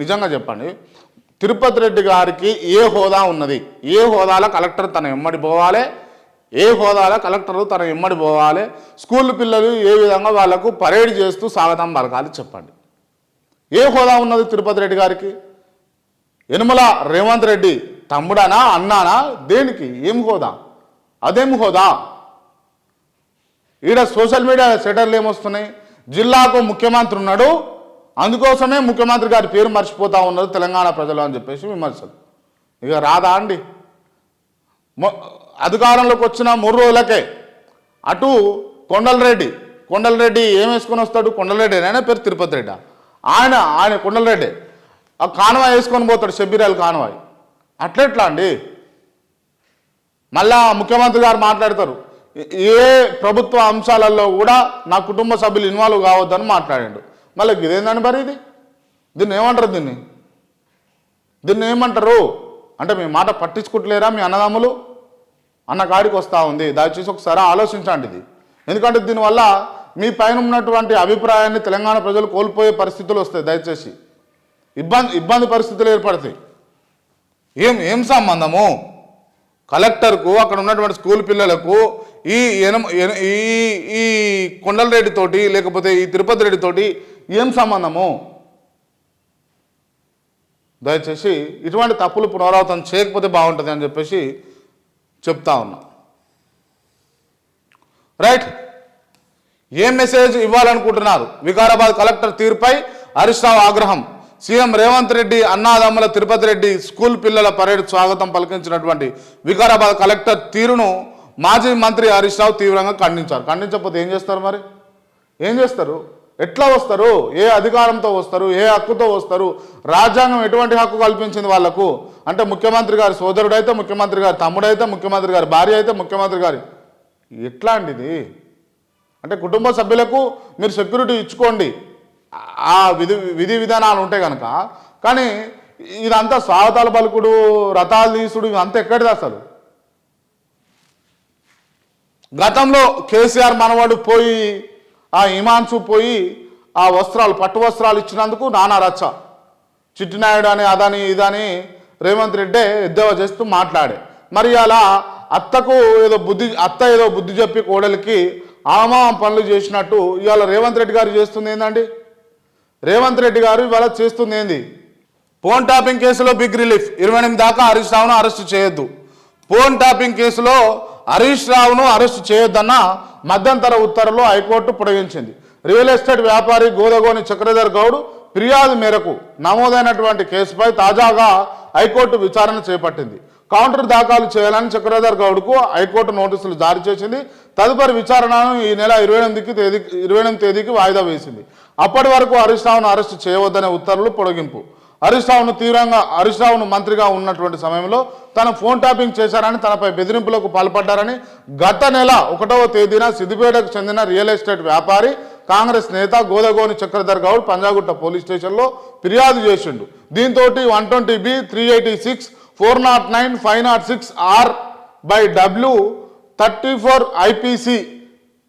నిజంగా చెప్పండి. తిరుపతి రెడ్డి గారికి ఏ హోదా ఉన్నది? ఏ హోదాలో కలెక్టర్ తన ఎమ్మడి పోవాలి? ఏ హోదాలో కలెక్టర్ తన ఎమ్మడి పోవాలి? స్కూల్ పిల్లలు ఏ విధంగా వాళ్ళకు పరేడ్ చేస్తూ స్వాగతం పలకాలి చెప్పండి. ఏ హోదా ఉన్నది తిరుపతి రెడ్డి గారికి? యనుమల రేవంత్ రెడ్డి తమ్ముడానా అన్నానా? దేనికి? ఏం హోదా? అదేం హోదా? ఈడ సోషల్ మీడియా సెటర్లు ఏమొస్తున్నాయి? జిల్లాకు ముఖ్యమంత్రి ఉన్నాడు. అందుకోసమే ముఖ్యమంత్రి గారి పేరు మర్చిపోతా ఉన్నారు తెలంగాణ ప్రజలు అని చెప్పేసి విమర్శలు. ఇక రాదా అండి? అధికారంలోకి వచ్చిన మూడు రోజులకే అటు కొండలరెడ్డి కొండలరెడ్డి ఏం వేసుకొని వస్తాడు? కొండలరెడ్డి ఆయన పేరు తిరుపతి రెడ్డి. ఆయన ఆయన కొండలరెడ్డి. ఆ కాన్వాయ్ వేసుకొని పోతాడు షబ్బీరాల్ కాన్వాయ్. అట్లెట్లా అండి? మళ్ళా ముఖ్యమంత్రి గారు మాట్లాడతారు. ఏ- ఏ ప్రభుత్వ అంశాలలో కూడా నా కుటుంబ సభ్యులు ఇన్వాల్వ్ కావద్దని మాట్లాడాడు. మళ్ళీ ఇదేందండి మరి ఇది? దీన్ని ఏమంటారు దీన్ని? దీన్ని ఏమంటారు? అంటే మీ మాట పట్టించుకుంటలేరా మీ అన్నదమ్ములు? అన్న కాడికి వస్తూ ఉంది. దయచేసి ఒకసారి ఆలోచించండి ఇది. ఎందుకంటే దీనివల్ల మీ పైన ఉన్నటువంటి అభిప్రాయాన్ని తెలంగాణ ప్రజలు కోల్పోయే పరిస్థితులు వస్తాయి దయచేసి. ఇబ్బంది ఇబ్బంది పరిస్థితులు ఏర్పడతాయి. ఏం ఏం సంబంధము? కలెక్టర్కు అక్కడ ఉన్నటువంటి స్కూల్ పిల్లలకు ఈ ఎనమ ఈ ఈ కొండలరెడ్డి రెడ్డితోటి లేకపోతే ఈ తిరుపతి రెడ్డితోటి ఏం సంబంధము? దయచేసి ఇటువంటి తప్పులు పునరావృతం చేయకపోతే బాగుంటుంది అని చెప్పేసి చెప్తా ఉన్నా. రైట్. ఏం మెసేజ్ ఇవ్వాలనుకుంటున్నారు? వికారాబాద్ కలెక్టర్ తీరుపై హరీష్రావు ఆగ్రహం. సీఎం రేవంత్ రెడ్డి అన్నాదమ్ముల తిరుపతి రెడ్డి స్కూల్ పిల్లల పరేడ్ స్వాగతం పలికించినటువంటి వికారాబాద్ కలెక్టర్ తీరును మాజీ మంత్రి హరీష్ రావు తీవ్రంగా ఖండించారు. ఖండించకపోతే ఏం చేస్తారు మరి? ఏం చేస్తారు? ఎట్లా వస్తారు? ఏ అధికారంతో వస్తారు? ఏ హక్కుతో వస్తారు? రాజ్యాంగం ఎటువంటి హక్కు కల్పించింది వాళ్ళకు? అంటే ముఖ్యమంత్రి గారి సోదరుడైతే ముఖ్యమంత్రి గారి తమ్ముడైతే ముఖ్యమంత్రి గారి భార్య అయితే ముఖ్యమంత్రి గారి. ఎట్లా అండి ఇది అంటే కుటుంబ సభ్యులకు మీరు సెక్యూరిటీ ఇచ్చుకోండి. ఆ విధి విధి విధానాలు ఉంటాయి కనుక కానీ ఇదంతా స్వాగతాల పలుకుడు రథాలు తీసుడు ఇదంతా ఎక్కడిది అసలు? గతంలో కేసీఆర్ మనవాడు పోయి ఆ హిమాన్సు పోయి ఆ వస్త్రాలు పట్టు వస్త్రాలు ఇచ్చినందుకు నానా రచ్చ. చిట్టినాయుడు అని అదని ఇదని రేవంత్ రెడ్డి ఎద్దేవా చేస్తూ మాట్లాడే. మరి అలా అత్తకు ఏదో బుద్ధి అత్త ఏదో బుద్ధి చెప్పి కోడలికి ఆమా పనులు చేసినట్టు ఇవాళ రేవంత్ రెడ్డి గారు చేస్తుంది ఏందండి? రేవంత్ రెడ్డి గారు ఇవాళ చేస్తుంది ఏంది? ఫోన్ టాపింగ్ కేసులో బిగ్ రిలీఫ్. ఇరవై ఎనిమిది దాకా హరీష్ రావును అరెస్ట్ చేయొద్దు. ఫోన్ టాపింగ్ కేసులో హరీష్ రావును అరెస్ట్ చేయొద్దన్న మధ్యంతర ఉత్తర్వులు హైకోర్టు పొడిగించింది. రియల్ ఎస్టేట్ వ్యాపారి గోదగోని చక్రధర్ గౌడ్ ఫిర్యాదు మేరకు నమోదైనటువంటి కేసుపై తాజాగా హైకోర్టు విచారణ చేపట్టింది. కౌంటర్ దాఖలు చేయాలని చక్రధర్ గౌడ్కు హైకోర్టు నోటీసులు జారీ చేసింది. తదుపరి విచారణను ఈ నెల ఇరవై ఎనిమిదికి తేదీ ఇరవై ఎనిమిది తేదీకి వాయిదా వేసింది. అప్పటి వరకు హరీష్ రావును అరెస్టు చేయవద్దనే ఉత్తర్వులు పొడిగింపు. హరీష్ రావును తీవ్రంగా హరీష్ రావును మంత్రిగా ఉన్నటువంటి సమయంలో తన ఫోన్ ట్యాపింగ్ చేశారని తనపై బెదిరింపులకు పాల్పడ్డారని గత నెల ఒకటవ తేదీన సిద్దిపేటకు చెందిన రియల్ ఎస్టేట్ వ్యాపారి కాంగ్రెస్ నేత గోదగోని చక్రధర్ గౌడ్ పంజాగుట్ట పోలీస్ స్టేషన్లో ఫిర్యాదు చేసిండు. దీంతో one twenty B three eighty six four nought nine five nought six R by W thirty four IPC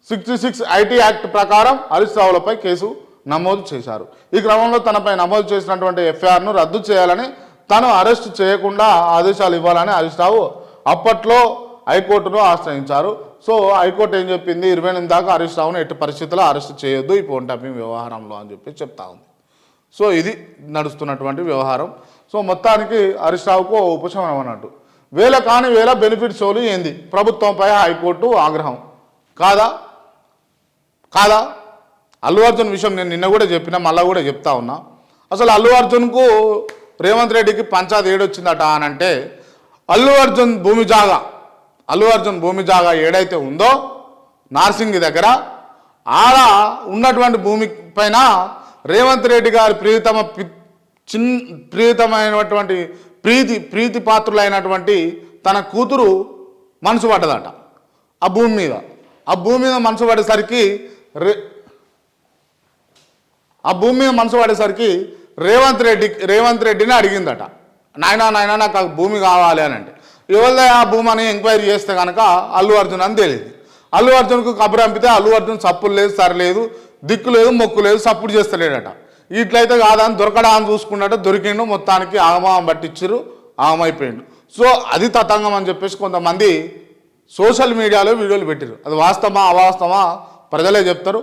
sixty six IT act ప్రకారం హరీష్ రావులపై కేసు నమోదు చేశారు. ఈ క్రమంలో తనపై నమోదు చేసినటువంటి ఎఫ్ఐఆర్ను రద్దు చేయాలని తను అరెస్ట్ చేయకుండా ఆదేశాలు ఇవ్వాలని హరీష్ రావు అప్పట్లో హైకోర్టును ఆశ్రయించారు. సో హైకోర్టు ఏం చెప్పింది? ఇరవై ఎనిమిది దాకా హరీష్ రావును ఎట్టి పరిస్థితుల్లో అరెస్ట్ చేయొద్దు. ఈ ఫోన్ ట్యాపింగ్ వ్యవహారంలో అని చెప్పి చెప్తా ఉంది. సో ఇది నడుస్తున్నటువంటి వ్యవహారం. సో మొత్తానికి హరీష్ రావుకు ఓ ఉపశమనం అన్నట్టు. వేల కాని వేల బెనిఫిట్ షోలు ఏంది? ప్రభుత్వంపై హైకోర్టు ఆగ్రహం. కాదా? కాదా? అల్లు అర్జున్ విషయం నేను నిన్న కూడా చెప్పిన మళ్ళీ కూడా చెప్తా ఉన్నా. అసలు అల్లు అర్జున్కు రేవంత్ రెడ్డికి పంచాది ఏడొచ్చిందట అని అంటే అల్లు అర్జున్ భూమి జాగా అల్లు అర్జున్ భూమి జాగా ఏడైతే ఉందో నార్సింగి దగ్గర ఆడ ఉన్నటువంటి భూమి పైన రేవంత్ రెడ్డి గారి ప్రియతమ చిన్ ప్రియతమైనటువంటి ప్రీతి ప్రీతి పాత్రులైనటువంటి తన కూతురు మనసు పడ్డదట. ఆ భూమి మీద. ఆ భూమి మీద మనసు పడేసరికి రే ఆ భూమి మీద మనసు పడేసరికి రేవంత్ రెడ్డి రేవంత్ రెడ్డిని అడిగిందట. నాయనా నాయన నాకు ఆ భూమి కావాలి అని అంటే. ఎవరిదే ఆ భూమి అని ఎంక్వైరీ చేస్తే కనుక అల్లు అర్జున్ అని తెలియదు అల్లు అర్జున్కు కబురు పంపితే అల్లు అర్జున్ సప్పులు లేదు సరలేదు దిక్కు లేదు మొక్కు లేదు సప్పుడు చేస్తలేడట. ఇట్లయితే కాదని దొరకడా అని చూసుకున్నట్టు దొరికిండు. మొత్తానికి ఆగమాగం పట్టించారు ఆగమైపోయిండు. సో అది తతంగం అని చెప్పేసి కొంతమంది సోషల్ మీడియాలో వీడియోలు పెట్టారు అది వాస్తవమా అవాస్తవమా? ప్రజలే చెప్తారు.